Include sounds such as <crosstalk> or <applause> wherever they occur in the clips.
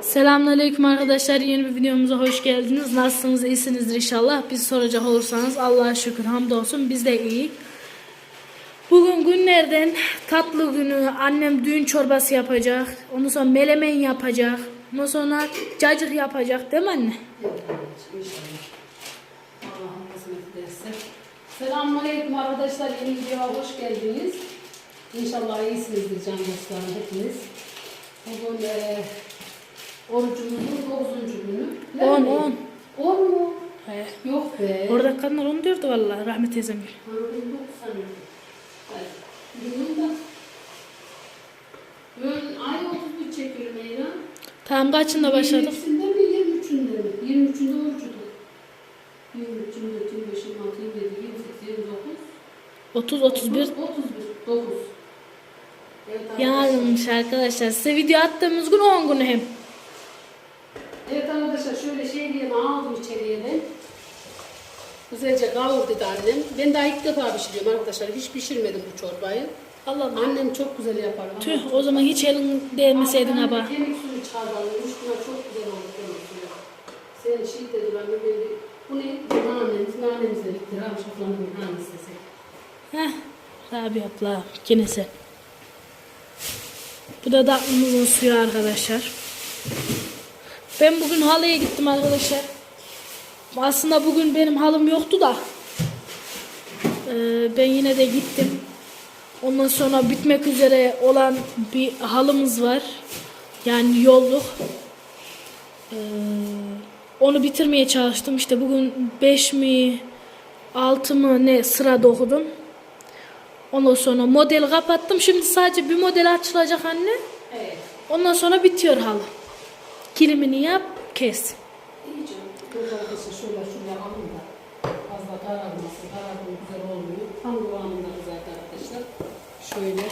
Selamünaleyküm arkadaşlar. Yeni bir videomuza hoş geldiniz. Nasılsınız? İyisinizdir inşallah. Biz soracak olursanız Allah'a şükür hamdolsun biz de iyi. Bugün günlerden tatlı günü annem düğün çorbası yapacak. Ondan sonra melemen yapacak. Ondan sonra cacık yapacak değil mi anne? Selamünaleyküm arkadaşlar. Yeni videoya hoş geldiniz. İnşallah iyisinizdir can dostlarım hepiniz. Bugün e, orucumuzun 9. günü. Değil 10 mi? 10. 10 mu? He. Yok be. Orada kadınlar onu diyordu vallahi rahmet teyzem. Bugün 9 sanıyorum. Hayır. Bugün de Bugün ay 31 çekiyor Meyra. Tamam kaçında başladık? 23'ünde mi 23'ünde mi? 23'ünde orucuduk. 23, 24, 25, 26, 27, 28, 29. 30 31 31, 9. Evet yarınmış arkadaşlar. Size video attığımız gün 10 günü hem. Diye aldım içeriye ben. Güzelce kavurdu dedi annem. Ben daha ilk defa pişiriyorum arkadaşlar. Hiç pişirmedim bu çorbayı. Allah Allah. Annem çok güzel yapar. Tüh o zaman hiç elin değmeseydin Annem haba. Kemik suyu çıkardı. Üç güne çok güzel oldu kemik suyu. Sen şey dedi anne böyle. Bu ne? Bu nanemiz. Nanemiz dedik. Ram şaflanın nanesi desek. Heh. Rabi abla. Gene sen. Bu da tatlımızın suyu arkadaşlar. Ben bugün halıya gittim arkadaşlar. Aslında bugün benim halım yoktu da. Ee, ben yine de gittim. Ondan sonra bitmek üzere olan bir halımız var. Yani yolluk. Ee, onu bitirmeye çalıştım. İşte bugün 5 mi 6 mı ne sırada okudum. Ondan sonra modeli kapattım. Şimdi sadece bir model açılacak anne. Evet. Ondan sonra bitiyor halı. Kilimini yap, kes. İyi canım. Burada arkadaşlar şöyle şöyle alın da fazla kararmasın. Kararın güzel olmuyor. Tam kıvamında zaten arkadaşlar. Şöyle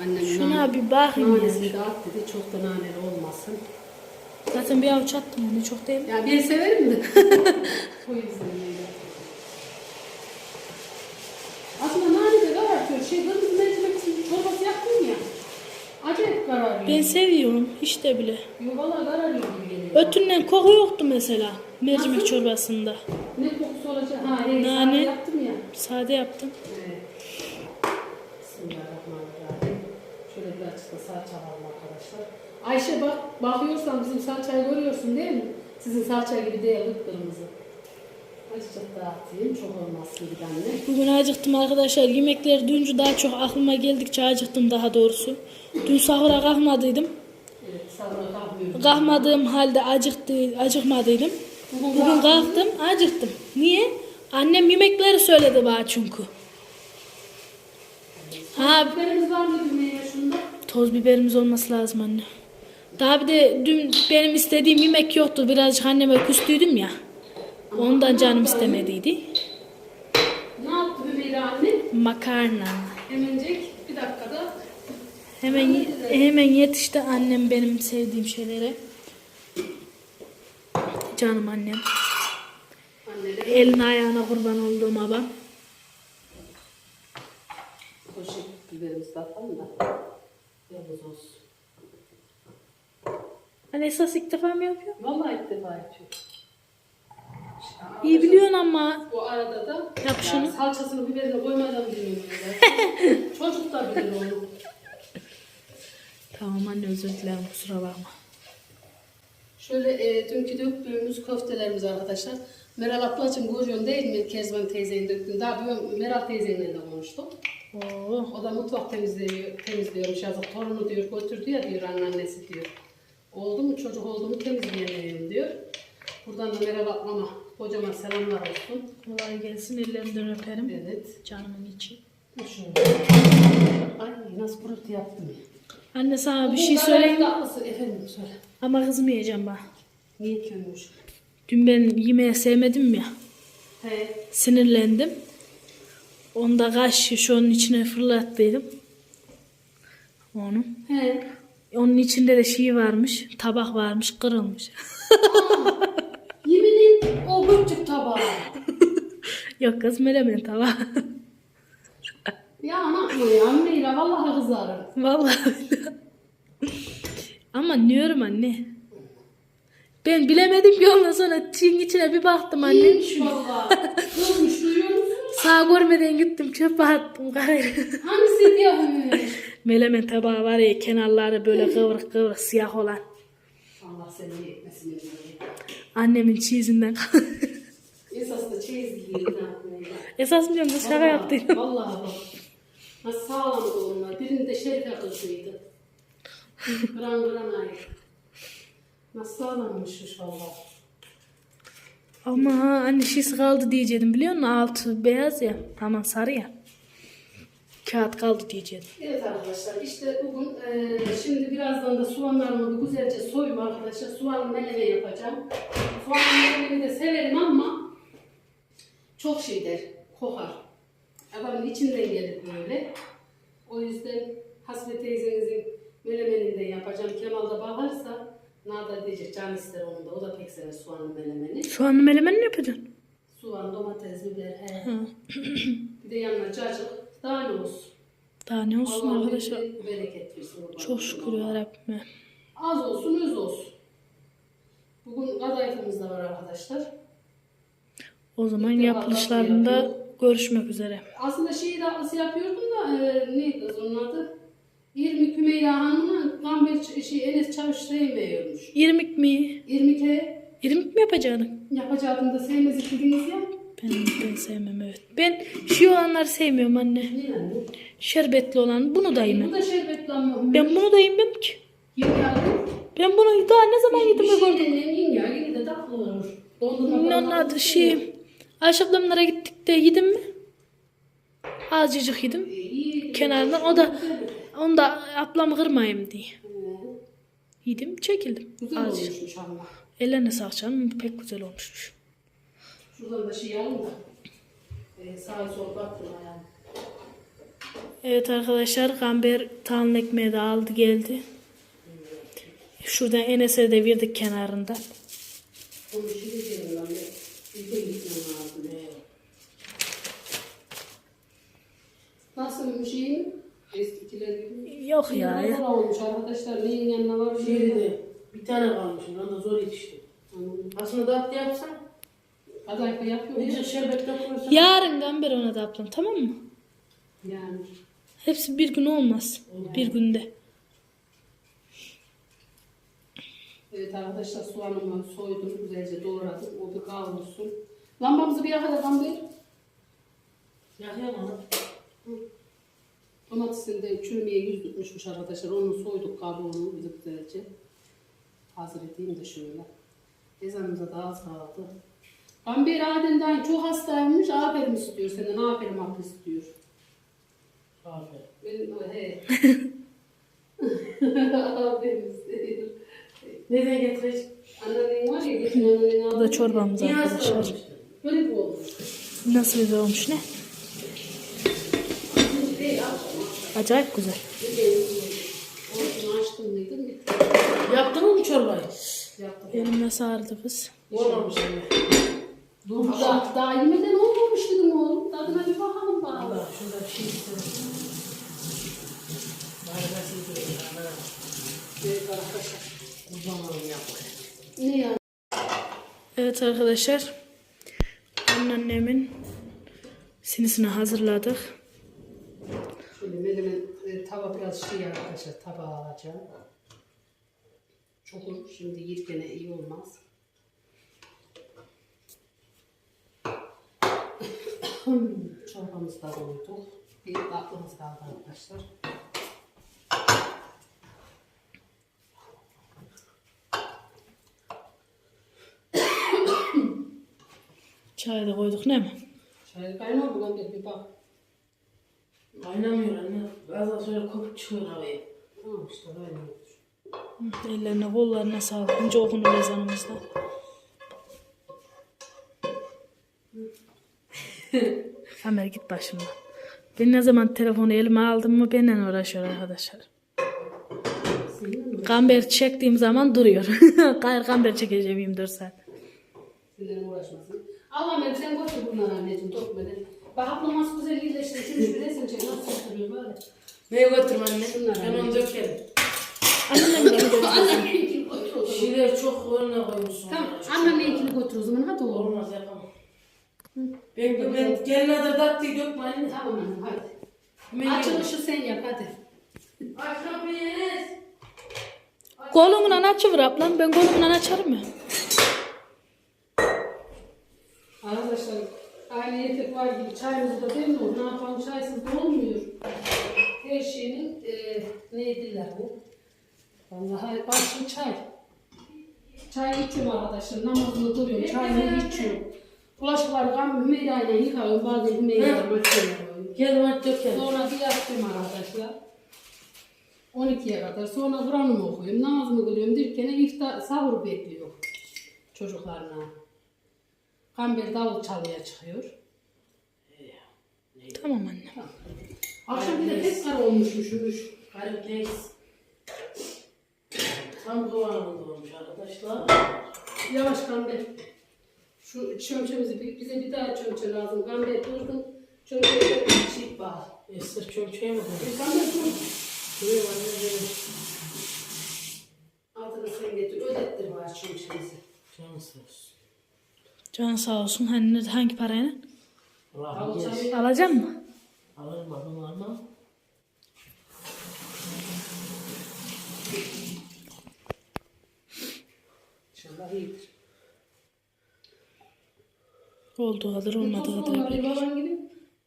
annem Şuna bir bakayım ya. nanesini de at dedi. Çok da naneli olmasın. Zaten bir avuç attım onu çok değil mi? Ya ben severim de. o yüzden öyle. Aslında nane de karartıyor. Şey kırmızı mercimek çorbası yaptım ya. Acayip kararıyor. Ben seviyorum hiç de bile. Yo valla kararıyor gibi geliyor. Ötünden koku yoktu mesela mercimek Nasıl? çorbasında. Ne kokusu olacak? Ha evet. Nane. Nane. yaptım ya. Sade yaptım. Evet. Bismillahirrahmanirrahim. Şöyle birazcık da salça alalım arkadaşlar. Ayşe bak, bakıyorsan bizim salçayı görüyorsun değil mi? Sizin salça gibi değil, kırmızı. Azıcık daha atayım, çok olmaz gibi anne. Bugün acıktım arkadaşlar. Yemekler dünkü daha çok aklıma geldikçe acıktım daha doğrusu. Dün sahura kalkmadıydım. Evet, sahura kalkmıyorum. Kalkmadığım halde acıktı, acıkmadıydım. Bugün Bugün kalktım, acıktım. Niye? Annem yemekleri söyledi bana çünkü. Ha, Biberimiz var mı düğmeye şunda? toz biberimiz olması lazım anne. Daha bir de dün benim istediğim yemek yoktu. Birazcık anneme küstüydüm ya. Ondan canım istemediydi. Ne yaptı Hümeyra anne? Makarna. Hemencek bir dakikada. Hemen hemen yetişti annem benim sevdiğim şeylere. Canım annem. Anneler Eline ayağına kurban olduğum poşet biberimizi de atalım da. Yalnız olsun. Hani esas ilk defa mı yapıyor? Vallahi ilk defa yapıyorum. İyi biliyorsun ama. Bu arada da Yap şunu. salçasını biberini koymadan bilmiyorum. öyle. <laughs> Çocuk da bilir onu. Tamam anne özür dilerim kusura bakma. Şöyle e, dünkü döktüğümüz köftelerimiz arkadaşlar. Meral ablacığım görüyorsun değil mi Kezban teyzenin döktüğünü? Daha bir Meral teyzeyle de konuştum. Oo. O da mutfak temizliyor, temizliyormuş yazık. Torunu diyor götürdü ya diyor anneannesi diyor. Oldu mu çocuk oldu mu temizleyemiyorum diyor. Buradan da Meral ablama kocaman selamlar olsun. Kolay gelsin ellerinden öperim. Evet. Canımın içi. Şöyle. Ay nasıl pırıltı yaptım ya. Anne sana bir şey söyleyeyim efendim söyle. Ama kızmayacağım bak. Niye köymüş? Dün ben yemeği sevmedim ya. He. Sinirlendim. Onda kaş şiş onun içine fırlattıydım. Onu. He. Onun içinde de şey varmış. Tabak varmış kırılmış. <laughs> O küçük tabağı. <laughs> Yok kız melemen tabağı. Ya anam ya Meyra vallahi kızarım. Vallahi. Ama diyorum anne. Ben bilemedim ki ondan sonra çiğin içine bir baktım anne. İyiymiş valla. Kızmış duyuyor musun? Sağ görmeden gittim çöpe attım gayrı. Hangisi diye buymuş? <laughs> Melemen tabağı var ya kenarları böyle kıvrık kıvrık siyah olan. Allah seni iyi etmesin. diye. Annemin çizinden. <laughs> Esas da çeyiz giyiyor. ne. Esas biliyorum da şaka yaptım. Vallahi bak. Nasıl sağlamdı onlar. Birinde şerife kızıydı. Kıran kıran ayı. Nasıl sağlammışmış valla. Ama anne şişi kaldı diyecektim biliyor musun? Altı beyaz ya. Aman sarı ya. Kağıt kaldı diyecektim. Evet arkadaşlar işte bugün eee, şimdi birazdan da soğanlarımı güzelce soyup arkadaşlar soğan meleme yapacağım. Soğan melemeni de severim ama çok şey der, kokar. Adamın içinden gelir böyle. O yüzden Hasbe teyzenizin melemenini de yapacağım. Kemal da bakarsa Nada diyecek can ister onun da. O da pek sever soğanlı melemeni. Şu an melemen ne yapacaksın? Soğan, domates, biber, he. Bir de yanına cacık. Daha ne olsun. Daha ne olsun Allah arkadaşlar. bereket versin. Çok şükür ya Rabbime. Az olsun öz olsun. Bugün kadayıfımız da var arkadaşlar. O zaman İlk yapılışlarında görüşmek üzere. Aslında şey tatlısı yapıyordum da e, neydi onun adı? 20 Kümeyra Hanım'la Gamber şey, Enes Çavuş sevmiyormuş. İrmik mi? 20 kere İrmik mi yapacaksın? yapacaktım da sevmez ikidiniz ya. Ben, ben sevmem evet. Ben şu olanları sevmiyorum anne. Ne yani? Şerbetli olan bunu da Bu yemem. da şerbetli ama. Ben bunu da yemem ki. Yeni yardım. Ben bunu daha ne zaman yedim Bir şey gördüm. deneyin ya. Yine de tatlı olur. Dondurma Onun falan adı var. şey. Ayşe ablamlara gittik de yedim mi? Azıcık yedim. İyi. Kenarından o da onu da ablamı kırmayayım diye. Yedim çekildim. Güzel Azıcık. olmuşmuş ama. Ellerine sağlık canım pek güzel olmuşmuş. Şuradan da şey alın da. E, sağa sola baktım yani. Evet arkadaşlar Gamber tahin ekmeği de aldı geldi. Şuradan Enes'e de verdik kenarında. Onu şimdi diyorum ben de. Bir de gitmem lazım. Nasıl bir şeyin? Eskikiler gibi. Yok ya. Zor olmuş arkadaşlar. Neyin yanına var? bir şey bir tane kalmış. Ben de zor yetiştim. Anladım. Aslında tatlı yapsam Kadayıfı yapıyor ya. bir şerbet koysan. Yarın Gamber ona da ablam tamam mı? Yani. Hepsi bir gün olmaz. Bir günde. Evet arkadaşlar soğanımı soydum. Güzelce doğradım. O bir kavrulsun. Lambamızı bir yakada kamber. Yakayım onu. Domatesin de çürümeye yüz tutmuşmuş arkadaşlar. Onu soyduk kabuğunu güzelce. Hazır edeyim de şöyle. Ezanımıza da az kaldı. Gamber adından çok hastaymış. Aferin istiyor senden. Aferin hapı istiyor. Aferin. Benim he. <laughs> Aferin istiyor. Nereden getirecek? Var ya geçen Bu da çorbamız arkadaşlar. Böyle bu. Nasıl güzel olmuş ne? Acayip güzel. Yaptın mı çorbayı? Yaptım. Elimle sardı kız. Olmamış Dur daha, daha yemeden olmamış dedim oğlum. Tadına bir bakalım bari. Allah şurada bir şey istedim. Bana Evet arkadaşlar. kurban olayım yapma. Ne yani? Evet arkadaşlar. Anneannemin sinisini hazırladık. Şöyle menemen e, tava biraz şey arkadaşlar tabağa alacağım. Çok olur. Şimdi yerken iyi olmaz. Çorbamızı da koyduk. Bir tatlımız kaldı arkadaşlar. Çayı da koyduk ne mi? Şöyle kaynar mı lan bir bak. Kaynamıyor anne. Bazen şöyle kopup çıkıyor havaya. Tamam işte böyle olur. Hı, Ellerine kollarına sağlık. Önce okunur ezanımızda. <laughs> Ömer git başımdan. Ben ne zaman telefonu elime aldım mı benimle uğraşıyor arkadaşlar. Kamber çektiğim zaman duruyor. <laughs> Gayrı kamber çekeceğim 24 saat. Seninle uğraşmasın. Allah'ım benim sen götür bunları anneciğim dökmeden. Bak ablam nasıl güzel iyileşti. Şimdi bir resim çek nasıl oturuyor böyle. Neye götürüm anne? Ben onu dökerim. Annemle mi gidiyoruz? Anneminkini götür o zaman. Şiler çok önüne koymuşsun. Tamam anneminkini götür o zaman hadi oğlum. Olmaz yapamam. Ben, ben geline de tatlıyı dökme anne. Tamam annem hadi. Ben Açılışı sen yap hadi. Aç kapıyı Enes. Kolumdan açıver ablam. Ben kolumdan açarım ya. Arkadaşlar aynı yetek var gibi çayımızı da demliyor. Ne yapalım çaysız da olmuyor. Her şeyin e, neydiler bu? Vallahi başlı çay. Çay içiyorum arkadaşlar. Namazını duruyorum. Çayını içiyorum. Bulaşıkları kan Hümeyra ile yıkıyorum. Bazen Hümeyra maçıyorum. Gel bak dökelim. Sonra bir yattım arkadaşlar. 12'ye kadar. Sonra Kur'an'ımı okuyorum. Namazımı kılıyorum. Derken iftar, sahur bekliyor çocuklarına. Kamber davul çalıya çıkıyor. Tamam anne. Akşam bir de pek kar olmuşmuş. Garip neyiz? Tam kıvamında olmuş arkadaşlar. Yavaş kamber. Şu çömçemizi bize bir daha çömçe lazım. Kamber durdun. Çömçeye bir çift bağ. Esir çömçeğe mi koydun? E, Kamber dur. Şuraya bak ne böyle. Altını sen getir. Ödettir bana çömçemizi. Canı sağ olsun. Can sağ olsun. Hani hangi parayla? Allah gel. çalıyor. Alacak mı? Alırım babam ama. İnşallah iyidir. Olduğu kadar olmadığı kadar.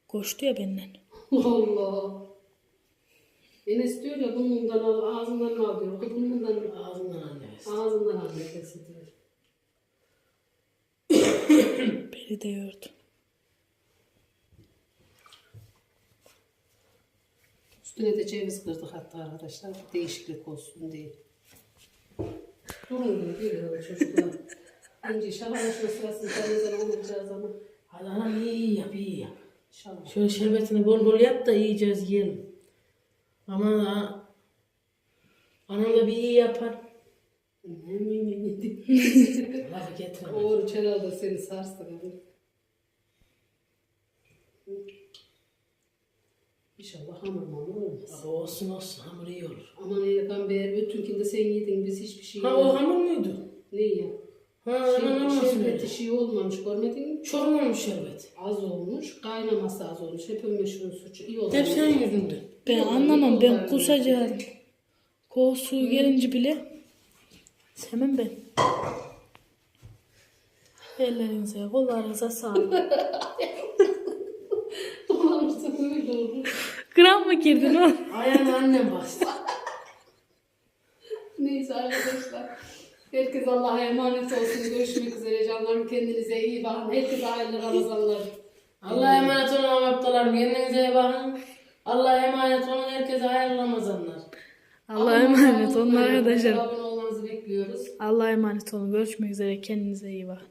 Koştu ya benden. Allah. Enes diyor ya burnundan al, ağzından al diyor. Burnundan Ağzından versin. ağzından al. <coughs> Beni de yordu. Üstüne de ceviz kırdık hatta arkadaşlar. Değişiklik olsun diye. Durun diyor çocuklar. Önce şahalaşma sırasında Hadi anam iyi iyi yap iyi yap. İnşallah. Şöyle şerbetini bol bol yap da yiyeceğiz yiyelim. Ama da anam da bir iyi yapar. Ne mi mi mi di. Lafı getirme. Oğul Celal da seni sarstı galiba. İnşallah hamur mamur olmaz. Abi olsun olsun hamur iyi olur. Aman Bey, bütünkinde sen yedin biz hiçbir şey Ha o hamur muydu? Ne ya? Ha olmasın Şerbeti öyle. şey olmamış görmedin mi? Çok olmuş şerbet? Az olmuş, kaynaması az olmuş. Hep meşhur suçu. İyi oldu. Hep senin yüzünden. Ben anlamam. Ben kusacağım. Kokusu gelince bile sevmem ben. Ellerinize, kollarınıza sağlık. <laughs> Dolanırsa öyle olur. Gram mı girdin o? Ayağını annem bastı. Neyse arkadaşlar. Herkes Allah'a emanet olsun. Görüşmek üzere canlarım. Kendinize iyi bakın. Herkese hayırlı Ramazanlar. Allah'a emanet olun Ahmetdolarım. Kendinize iyi bakın. Allah'a emanet olun. Herkese hayırlı Ramazanlar. Allah'a emanet olun arkadaşlar. Abone olmanızı bekliyoruz. Allah'a emanet olun. Görüşmek üzere. Kendinize iyi bakın.